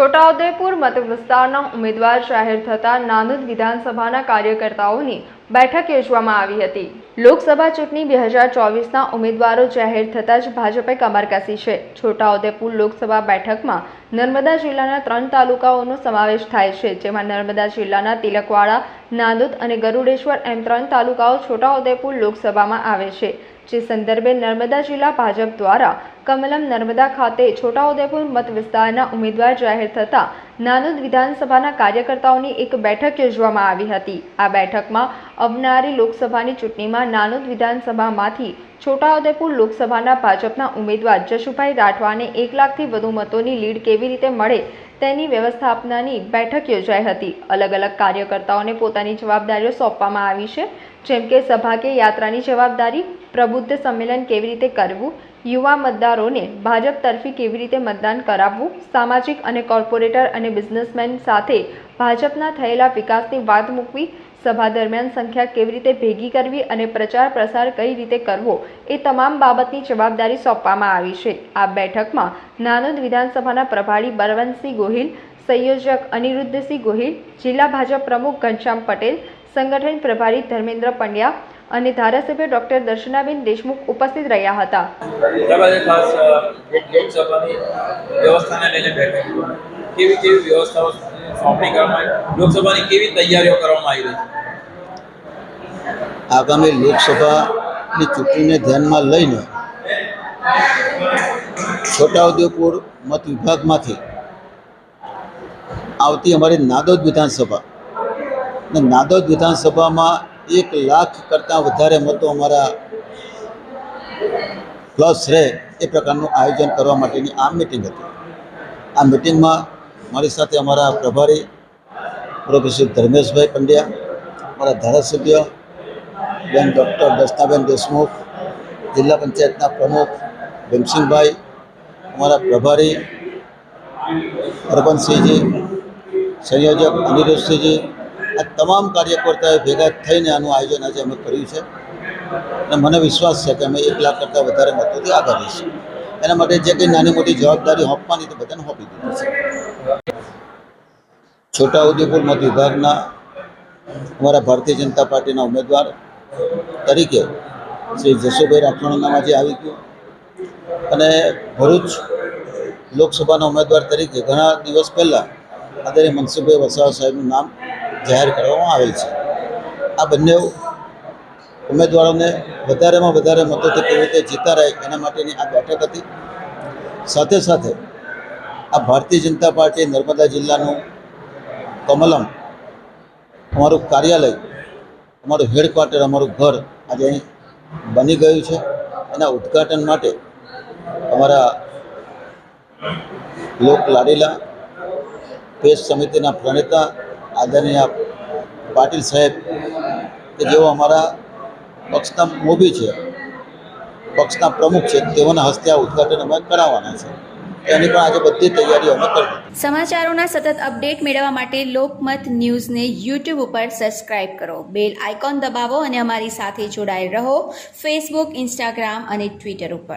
છોટાઉદેપુર મત વિસ્તારના ઉમેદવાર જાહેર થતા નાંદોદ વિધાનસભાના કાર્યકર્તાઓની બેઠક યોજવામાં આવી હતી. લોકસભા ચૂંટણી બે હજાર ચોવીસના ઉમેદવારો જાહેર થતાં જ ભાજપે કમર કસી છે. છોટાઉદેપુર લોકસભા બેઠકમાં નર્મદા જિલ્લાના ત્રણ તાલુકાઓનો સમાવેશ થાય છે, જેમાં નર્મદા જિલ્લાના તિલકવાડા, નાંદોદ અને ગરુડેશ્વર એમ ત્રણ તાલુકાઓ છોટાઉદેપુર લોકસભામાં આવે છે. જે સંદર્ભે નર્મદા જિલ્લા ભાજપ દ્વારા કમલમ નર્મદા ખાતે છોટાઉદેપુર મત વિસ્તારના ઉમેદવાર જાહેર થતા નાનોદ વિધાનસભાના કાર્યકર્તાઓની એક બેઠક યોજવામાં આવી હતી. આ બેઠકમાં આવનારી લોકસભાની ચૂંટણીમાં નાનોદ વિધાનસભામાંથી છોટાઉદેપુર લોકસભાના ભાજપના ઉમેદવાર જશુભાઈ રાઠવાને એક લાખથી વધુ મતોની લીડ કેવી રીતે મળે તેની વ્યવસ્થાપનાની બેઠક યોજાઈ હતી. અલગ અલગ કાર્યકર્તાઓને પોતાની જવાબદારીઓ સોંપવામાં આવી છે. જેમ કે સભા કે યાત્રાની જવાબદારી, પ્રબુદ્ધ સંમેલન કેવી રીતે કરવું યુવા મતદારોને ભાજપ તરફી કેવી રીતે મતદાન કરાવવું? સામાજિક અને કોર્પોરેટર અને બિઝનેસમેન સાથે ભાજપના થયેલા વિકાસની વાત મૂકવી? સભા દરમિયાન સંખ્યા કેવી રીતે ભેગી કરવી અને પ્રચાર પ્રસાર કઈ રીતે કરવો? એ તમામ બાબતની જવાબદારી સોંપવામાં આવી છે. આ બેઠકમાં નાનોદ વિધાનસભાના પ્રભારી બળવંતસિંહ ગોહિલ, સંયોજક અનિરુદ્ધસિંહ ગોહિલ, જિલ્લા ભાજપ પ્રમુખ ઘનશ્યામ પટેલ, સંગઠન પ્રભારી ધર્મેન્દ્ર પંડ્યા અને ધારાસભ્ય ડોક્ટર દર્શનાબેન દેશમુખ ઉપસ્થિત રહ્યા હતા. લોકસભાની વ્યવસ્થાને લઈને કેવી કેવી વ્યવસ્થાઓ સોંપણી કરવામાં લોકસભાની કેવી તૈયારીઓ કરવામાં આવી રહી છે? આગામી લોકસભાની ચૂંટણીને ધ્યાનમાં લઈને છોટાઉદેપુર મત વિભાગમાંથી આવતી અમારી નાદોદ વિધાનસભા અને નાદોદ વિધાનસભામાં એક લાખ કરતાં વધારે મતો અમારા પ્લસ રહે એ પ્રકારનું આયોજન કરવા માટેની આ મિટિંગ હતી. આ મિટિંગમાં મારી સાથે અમારા પ્રભારી પ્રોફેસર ધર્મેશભાઈ પંડ્યા, અમારા ધારાસભ્ય બેન ડૉક્ટર દર્શનાબેન દેશમુખ, જિલ્લા પંચાયતના પ્રમુખ ભીમસિંહભાઈ, અમારા પ્રભારી હરબંતસિંહજી સંયોજક અનિરુદ્ધસિંહજી આ તમામ કાર્યકર્તાઓએ ભેગા થઈને આનું આયોજન આજે અમે કર્યું છે. અને મને વિશ્વાસ છે કે અમે એક લાખ કરતાં વધારે મતોથી આગળ રહીશું. એના માટે જે કંઈ નાની મોટી જવાબદારી હોપવાની તે બધાને હોપી દીધી છે. છોટાઉદેપુર મત વિભાગના અમારા ભારતીય જનતા પાર્ટીના ઉમેદવાર તરીકે શ્રી જશુભાઈ રાઠવાણનું નામ આજે આવી ગયું. અને ભરૂચ લોકસભાના ઉમેદવાર તરીકે ઘણા દિવસ પહેલાં આદરણીય મનસુખભાઈ વસાવા સાહેબનું નામ જાહેર કરવામાં આવેલ છે. આ બંને ઉમેદવારોને વધારેમાં વધારે મતોથી કેવી રીતે રહે એના માટેની આ બેઠક હતી. સાથે સાથે આ ભારતીય જનતા પાર્ટી નર્મદા જિલ્લાનું કમલમ અમારું કાર્યાલય, અમારું હેડક્વાર્ટર, અમારું ઘર આજે અહીં બની ગયું છે. એના ઉદ્ઘાટન માટે અમારા લોક લાડીલા, પેશ સમિતિના પ્રણેતા આદરણીય પાટીલ સાહેબ કે જેઓ અમારા પક્ષના મોભી છે, પક્ષના પ્રમુખ છે, તેઓના હસ્તે આ ઉદઘાટન અમે કરાવવાના છે. એની પણ આજે બધી તૈયારીઓ અમે કરી સમાચારોના સતત અપડેટ મેળવવા માટે લોકમત ન્યૂઝને યુટ્યુબ ઉપર સબસ્ક્રાઇબ કરો. બેલ આઇકોન દબાવો અને અમારી સાથે જોડાયેલ રહો ફેસબુક, ઇન્સ્ટાગ્રામ અને ટ્વિટર ઉપર.